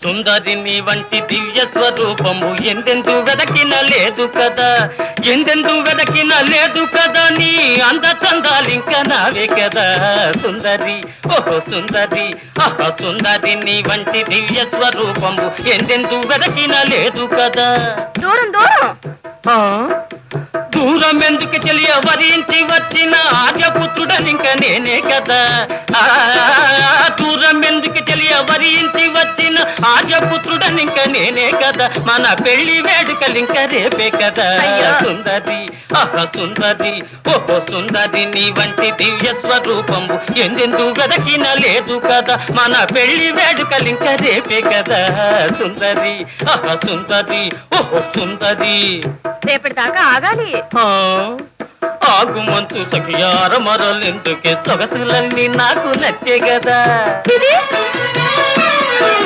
సుందరి నీ వంటి దివ్య స్వరూపము ఎందెందు వెదకిన లేదు కదా? ఎందెందు వెదకిన లేదు కదా? నీ అంద చందాలింక నావే కదా? సుందరి ఓహో సుందరి ఆహా సుందరి నీ వంటి దివ్య స్వరూపము ఎందెందు వెదకిన లేదు కదా? దూరం దూరం? దూరం ఎందుకు తెలియ వరించి వచ్చిన? ఆర్యపుత్రుడనింక నేనే కదా? ఆ, వరించి వచ్చిన ఆర్యపుత్రుడనింక నేనే కదా. మన పెళ్ళి వేడుకలింక రేపే కదా. సుందరి ఆహా సుందరి ఓహో సుందరి నీ వంటి దివ్య స్వరూపము ఎందెందు వెదకిన లేదు కదా. మన పెళ్ళి వేడుకలింక రేపే కదా. సుందరి ఆహా సుందరి ఓహో సుందరి. రేపటి దాకా ఆగాలి. ఆ, ఆగుమంతు సఖియార మరలెందుకే సొగసులన్నీ నాకు నచ్చే కదా.